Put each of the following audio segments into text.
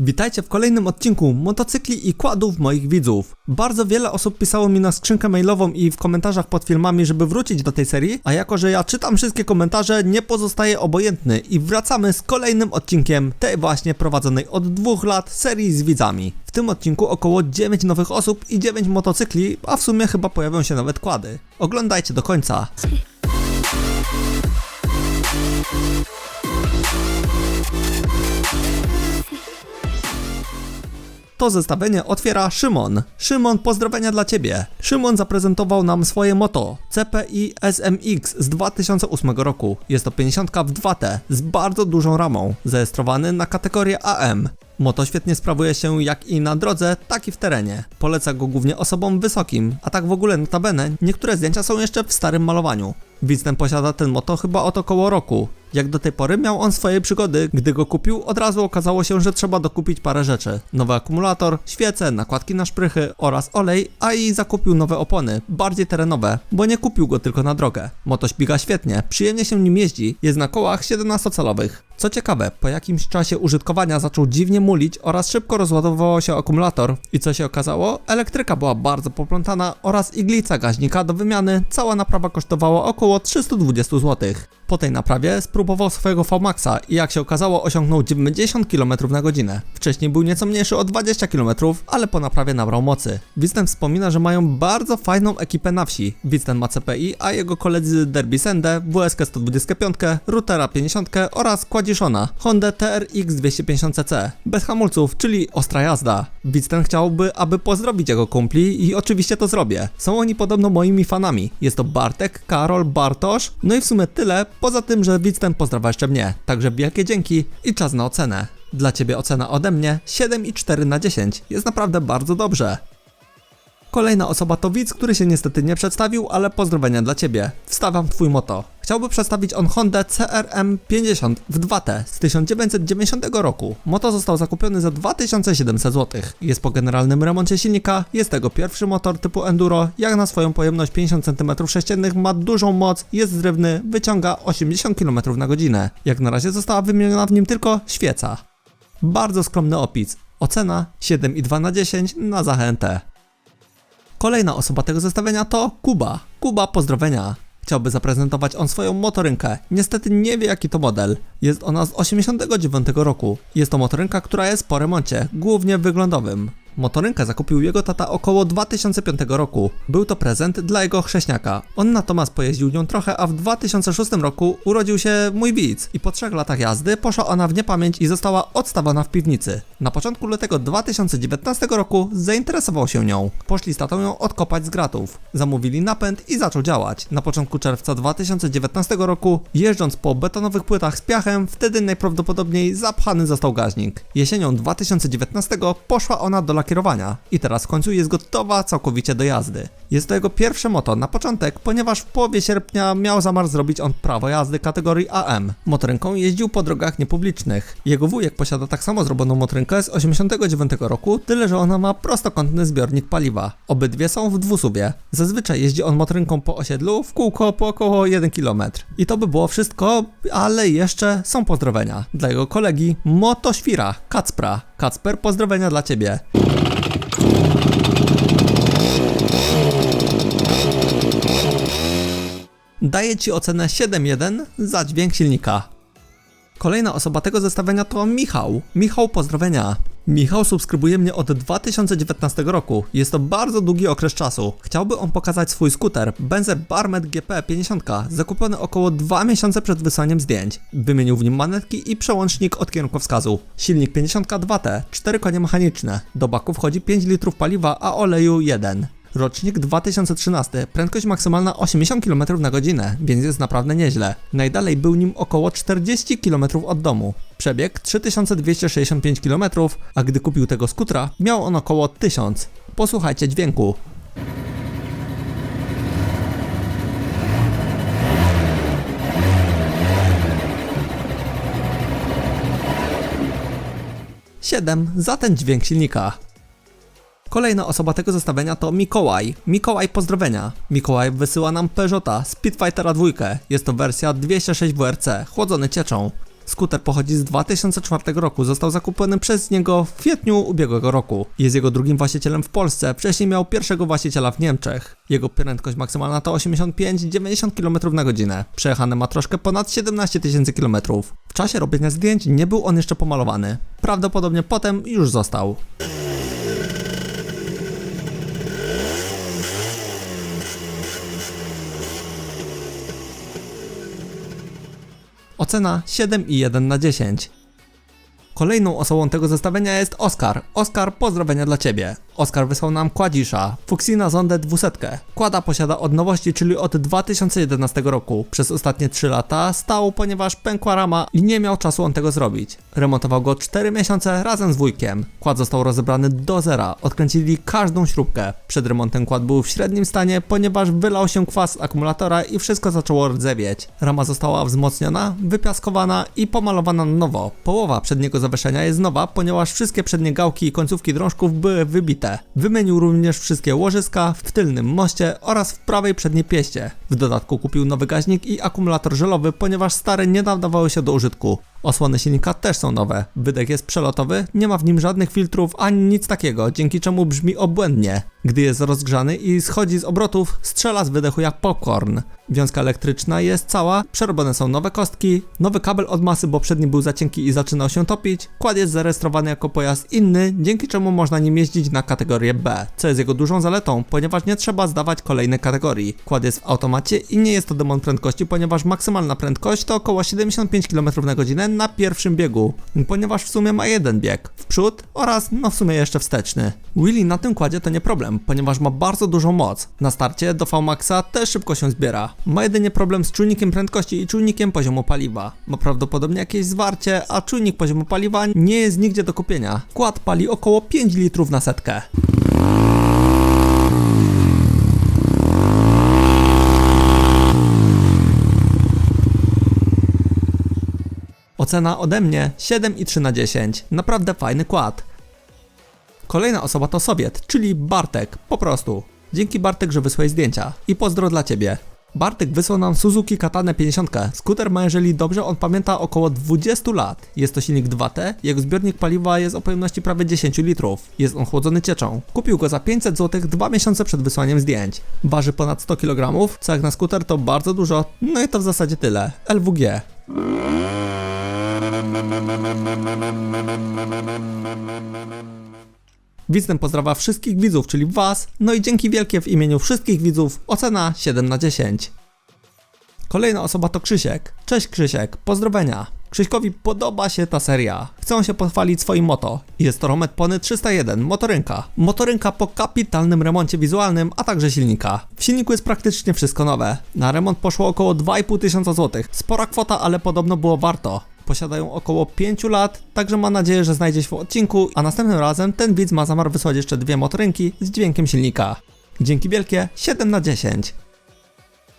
Witajcie w kolejnym odcinku motocykli i kładów moich widzów. Bardzo wiele osób pisało mi na skrzynkę mailową i w komentarzach pod filmami, żeby wrócić do tej serii, a jako że ja czytam wszystkie komentarze, nie pozostaję obojętny i wracamy z kolejnym odcinkiem tej właśnie prowadzonej od dwóch lat serii z widzami. W tym odcinku około 9 nowych osób i 9 motocykli, a w sumie chyba pojawią się nawet kłady. Oglądajcie do końca. To zestawienie otwiera Szymon. Szymon, pozdrowienia dla Ciebie. Szymon zaprezentował nam swoje moto CPI SMX z 2008 roku. Jest to 50 w 2T z bardzo dużą ramą, zarejestrowany na kategorię AM. Moto świetnie sprawuje się jak i na drodze, tak i w terenie. Poleca go głównie osobom wysokim, a tak w ogóle notabene niektóre zdjęcia są jeszcze w starym malowaniu. Widz ten posiada ten moto chyba od około roku. Jak do tej pory miał on swoje przygody, gdy go kupił od razu okazało się, że trzeba dokupić parę rzeczy. Nowy akumulator, świece, nakładki na szprychy oraz olej, a i zakupił nowe opony, bardziej terenowe, bo nie kupił go tylko na drogę. Moto śpiga świetnie, przyjemnie się nim jeździ, jest na kołach 17-calowych. Co ciekawe, po jakimś czasie użytkowania zaczął dziwnie mulić oraz szybko rozładowywał się akumulator. I co się okazało? Elektryka była bardzo poplątana oraz iglica gaźnika do wymiany. Cała naprawa kosztowała około 320 zł. Po tej naprawie spróbował swojego VMAXa i jak się okazało osiągnął 90 km na godzinę. Wcześniej był nieco mniejszy o 20 km, ale po naprawie nabrał mocy. Witzten wspomina, że mają bardzo fajną ekipę na wsi. Witzten ma CPI, a jego koledzy Derby Sende, WSK 125, Routera 50 oraz Honda TRX 250cc. Bez hamulców, czyli ostra jazda. Witzten chciałby, aby pozdrowić jego kumpli i oczywiście to zrobię. Są oni podobno moimi fanami. Jest to Bartek, Karol, Bartosz, no i w sumie tyle, poza tym, że Witzten pozdrawia jeszcze mnie. Także wielkie dzięki i czas na ocenę. Dla Ciebie ocena ode mnie 7,4 na 10. Jest naprawdę bardzo dobrze. Kolejna osoba to widz, który się niestety nie przedstawił, ale pozdrowienia dla Ciebie. Wstawiam Twój moto. Chciałby przedstawić on Honda CRM 50 w 2T z 1990 roku. Moto został zakupiony za 2700 zł. Jest po generalnym remoncie silnika, jest tego pierwszy motor typu Enduro, jak na swoją pojemność 50 cm3 ma dużą moc, jest zrywny, wyciąga 80 km na godzinę. Jak na razie została wymieniona w nim tylko świeca. Bardzo skromny opis. Ocena 7,2 na 10 na zachętę. Kolejna osoba tego zestawienia to Kuba. Kuba, pozdrowienia. Chciałby zaprezentować on swoją motorynkę. Niestety nie wie jaki to model. Jest ona z 89 roku. Jest to motorynka, która jest po remoncie, głównie wyglądowym. Motorynkę zakupił jego tata około 2005 roku. Był to prezent dla jego chrześniaka. On natomiast pojeździł nią trochę, a w 2006 roku urodził się mój widz i po trzech latach jazdy poszła ona w niepamięć i została odstawiona w piwnicy. Na początku lutego 2019 roku zainteresował się nią. Poszli z tatą ją odkopać z gratów. Zamówili napęd i zaczął działać. Na początku czerwca 2019 roku, jeżdżąc po betonowych płytach z piachem, wtedy najprawdopodobniej zapchany został gaźnik. Jesienią 2019 poszła ona do lakierowania i teraz w końcu jest gotowa całkowicie do jazdy. Jest to jego pierwsze moto na początek, ponieważ w połowie sierpnia miał zamiar zrobić on prawo jazdy kategorii AM. Motorynką jeździł po drogach niepublicznych. Jego wujek posiada tak samo zrobioną motorynkę z 89 roku, tyle że ona ma prostokątny zbiornik paliwa. Obydwie są w dwusuwie. Zazwyczaj jeździ on motorynką po osiedlu w kółko po około 1 km. I to by było wszystko, ale jeszcze są pozdrowienia. Dla jego kolegi Motoświra, Kacpra. Kacper, pozdrowienia dla Ciebie. Daję Ci ocenę 7.1 za dźwięk silnika. Kolejna osoba tego zestawienia to Michał. Michał, pozdrowienia. Michał subskrybuje mnie od 2019 roku. Jest to bardzo długi okres czasu. Chciałby on pokazać swój skuter Benzer Barmet GP 50, zakupiony około 2 miesiące przed wysłaniem zdjęć. Wymienił w nim manetki i przełącznik od kierunkowskazu. Silnik 52T, 4 konie mechaniczne. Do baku wchodzi 5 litrów paliwa, a oleju 1. Rocznik 2013, prędkość maksymalna 80 km na godzinę, więc jest naprawdę nieźle. Najdalej był nim około 40 km od domu. Przebieg 3265 km, a gdy kupił tego skutra, miał on około 1000. Posłuchajcie dźwięku. Siedem za ten dźwięk silnika. Kolejna osoba tego zestawienia to Mikołaj. Mikołaj pozdrowienia. Mikołaj wysyła nam Peugeota Speedfightera 2. Jest to wersja 206 WRC, chłodzony cieczą. Skuter pochodzi z 2004 roku, został zakupiony przez niego w kwietniu ubiegłego roku. Jest jego drugim właścicielem w Polsce, wcześniej miał pierwszego właściciela w Niemczech. Jego prędkość maksymalna to 85-90 km na godzinę. Przejechane ma troszkę ponad 17 tysięcy km. W czasie robienia zdjęć nie był on jeszcze pomalowany. Prawdopodobnie potem już został. Ocena 7,1 na 10. Kolejną osobą tego zestawienia jest Oskar. Oskar, pozdrowienia dla Ciebie. Oskar wysłał nam Kładzisza, Fuxina Zondę 200. Kłada posiada od nowości, czyli od 2011 roku. Przez ostatnie 3 lata stał, ponieważ pękła rama i nie miał czasu on tego zrobić. Remontował go 4 miesiące razem z wujkiem. Kład został rozebrany do zera, odkręcili każdą śrubkę. Przed remontem kład był w średnim stanie, ponieważ wylał się kwas z akumulatora i wszystko zaczęło rdzewieć. Rama została wzmocniona, wypiaskowana i pomalowana na nowo. Połowa przedniego zawieszenia jest nowa, ponieważ wszystkie przednie gałki i końcówki drążków były wybite. Wymienił również wszystkie łożyska w tylnym moście oraz w prawej przedniej pieście. W dodatku kupił nowy gaźnik i akumulator żelowy, ponieważ stare nie nadawały się do użytku. Osłony silnika też są nowe. Wydech jest przelotowy, nie ma w nim żadnych filtrów ani nic takiego, dzięki czemu brzmi obłędnie. Gdy jest rozgrzany i schodzi z obrotów, strzela z wydechu jak popcorn. Wiązka elektryczna jest cała, przerobione są nowe kostki, nowy kabel od masy, bo przedni był za cienki i zaczynał się topić. Kład jest zarejestrowany jako pojazd inny, dzięki czemu można nim jeździć na kategorię B, co jest jego dużą zaletą, ponieważ nie trzeba zdawać kolejnej kategorii. Kład jest w automacie i nie jest to demon prędkości, ponieważ maksymalna prędkość to około 75 km na godzinę na pierwszym biegu, ponieważ w sumie ma jeden bieg, w przód oraz no w sumie jeszcze wsteczny. Willy na tym kładzie to nie problem, ponieważ ma bardzo dużą moc. Na starcie do VMAXa też szybko się zbiera. Ma jedynie problem z czujnikiem prędkości i czujnikiem poziomu paliwa. Ma prawdopodobnie jakieś zwarcie, a czujnik poziomu paliwa nie jest nigdzie do kupienia. Kład pali około 5 litrów na setkę. Ocena ode mnie 7,3 na 10. Naprawdę fajny kład. Kolejna osoba to Sowiet, czyli Bartek, po prostu. Dzięki Bartek, że wysłałeś zdjęcia. I pozdro dla ciebie. Bartek wysłał nam Suzuki Katana 50. Skuter ma, jeżeli dobrze on pamięta, około 20 lat. Jest to silnik 2T, jego zbiornik paliwa jest o pojemności prawie 10 litrów. Jest on chłodzony cieczą. Kupił go za 500 zł dwa miesiące przed wysłaniem zdjęć. Waży ponad 100 kg, co jak na skuter to bardzo dużo. No i to w zasadzie tyle. LWG. Widzem pozdrawia wszystkich widzów, czyli Was, no i dzięki wielkie w imieniu wszystkich widzów, ocena 7 na 10. Kolejna osoba to Krzysiek. Cześć Krzysiek, pozdrowienia. Krzyśkowi podoba się ta seria. Chcą się pochwalić swoim moto. Jest to Romet Pony 301, motorynka. Motorynka po kapitalnym remoncie wizualnym, a także silnika. W silniku jest praktycznie wszystko nowe. Na remont poszło około 2,5 tysiąca złotych. Spora kwota, ale podobno było warto. Posiadają około 5 lat, także mam nadzieję, że znajdzie się w odcinku, a następnym razem ten widz ma zamiar wysłać jeszcze dwie motorynki z dźwiękiem silnika. Dzięki wielkie, 7 na 10.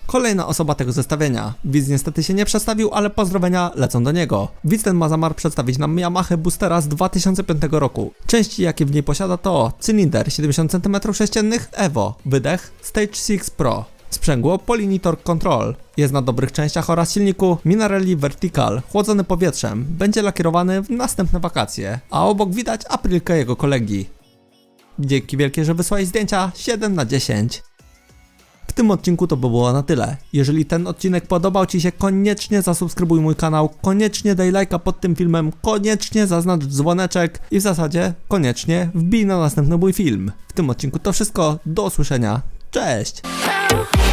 Kolejna osoba tego zestawienia. Widz niestety się nie przedstawił, ale pozdrowienia lecą do niego. Widz ten ma zamiar przedstawić nam Yamaha Boostera z 2005 roku. Części jakie w niej posiada to cylinder 70 cm3 Evo, wydech Stage 6 Pro. Sprzęgło Polinitor Control. Jest na dobrych częściach oraz silniku Minarelli Vertical, chłodzony powietrzem. Będzie lakierowany w następne wakacje. A obok widać Aprilkę jego kolegi. Dzięki wielkie, że wysłałeś zdjęcia 7 na 10. W tym odcinku to by było na tyle. Jeżeli ten odcinek podobał Ci się, koniecznie zasubskrybuj mój kanał, koniecznie daj lajka pod tym filmem, koniecznie zaznacz dzwoneczek i w zasadzie koniecznie wbij na następny mój film. W tym odcinku to wszystko, do usłyszenia, cześć! You.